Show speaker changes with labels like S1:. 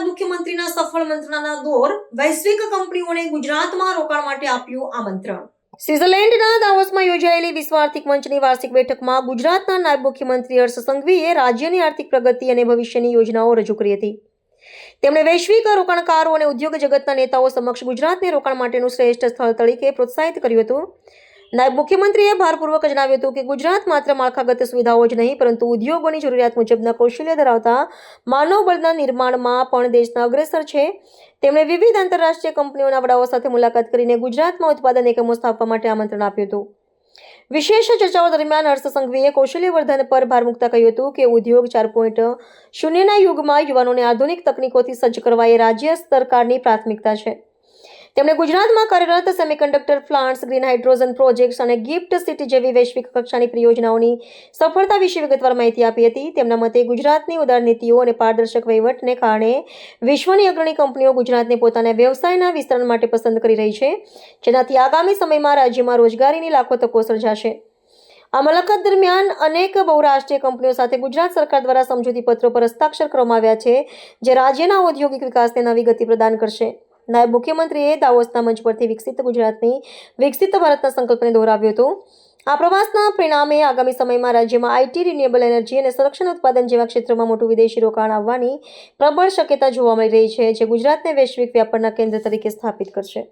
S1: મંત્રણાના દોર વૈશ્વિક કંપનીઓને ગુજરાતમાં રોકાણ માટે આપ્યું આમંત્રણ. સ્વિટ્ઝરલેન્ડના દાવોસમાં યોજાયેલી વિશ્વ આર્થિક મંચની વાર્ષિક બેઠકમાં ગુજરાતના નાયબ મુખ્યમંત્રી હર્ષ સંઘવીએ રાજ્યની આર્થિક પ્રગતિ અને ભવિષ્યની યોજનાઓ રજૂ કરી હતી. તેમણે વૈશ્વિક રોકાણકારો અને ઉદ્યોગ જગતના નેતાઓ સમક્ષ ગુજરાતને રોકાણ માટેનું શ્રેષ્ઠ સ્થળ તરીકે પ્રોત્સાહિત કર્યું હતું. નાયબ મુખ્યમંત્રીએ ભારપૂર્વક જણાવ્યું હતું કે ગુજરાત માત્ર માળખાગત સુવિધાઓ જ નહીં, પરંતુ ઉદ્યોગોની જરૂરિયાત મુજબના કૌશલ્ય ધરાવતા માનવ બળના નિર્માણમાં પણ દેશના અગ્રેસર છે. તેમણે વિવિધ આંતરરાષ્ટ્રીય કંપનીઓના વડાઓ સાથે મુલાકાત કરીને ગુજરાતમાં ઉત્પાદન એકમો સ્થાપવા માટે આમંત્રણ આપ્યું હતું. વિશેષ ચર્ચાઓ દરમિયાન હર્ષ સંઘવીએ કૌશલ્યવર્ધન પર ભાર મૂકતા કહ્યું હતું કે ઉદ્યોગ ચાર પોઈન્ટ શૂન્યના યુગમાં યુવાનોને આધુનિક તકનીકોથી સજ્જ કરવા એ રાજ્ય સરકારની પ્રાથમિકતા છે. તેમણે ગુજરાતમાં કાર્યરત semiconductor plants green hydrogen projects અને ગિફ્ટ સિટી જેવી વૈશ્વિક કક્ષાની પરિયોજનાઓની સફળતા વિશે વિગતવાર માહિતી આપી હતી. તેમના મતે, ગુજરાતની ઉદાર નીતિઓ અને પારદર્શક વહીવટને કારણે વિશ્વની અગ્રણી કંપનીઓ ગુજરાતને પોતાના વ્યવસાયના વિસ્તરણ માટે પસંદ કરી રહી છે, જેનાથી આગામી સમયમાં રાજ્યમાં રોજગારીની લાખો તકો સર્જાશે. આ મુલાકાત દરમિયાન અનેક બહુરાષ્ટ્રીય કંપનીઓ સાથે ગુજરાત સરકાર દ્વારા સમજૂતી પત્રો પર હસ્તાક્ષર કરવામાં આવ્યા છે, જે રાજ્યના ઔદ્યોગિક વિકાસને નવી ગતિ પ્રદાન કરશે. નાયબ મુખ્યમંત્રીએ દાવોસના મંચ પરથી વિકસિત ગુજરાતની વિકસિત ભારતના સંકલ્પને દોહરાવ્યો હતો. આ પ્રવાસના પરિણામે આગામી સમયમાં રાજ્યમાં આઈટી રિન્યુએબલ એનર્જી અને સંરક્ષણ ઉત્પાદન જેવા ક્ષેત્રોમાં મોટું વિદેશી રોકાણ આવવાની પ્રબળ શક્યતા જોવા મળી રહી છે, જે ગુજરાતને વૈશ્વિક વ્યાપારના કેન્દ્ર તરીકે સ્થાપિત કરશે.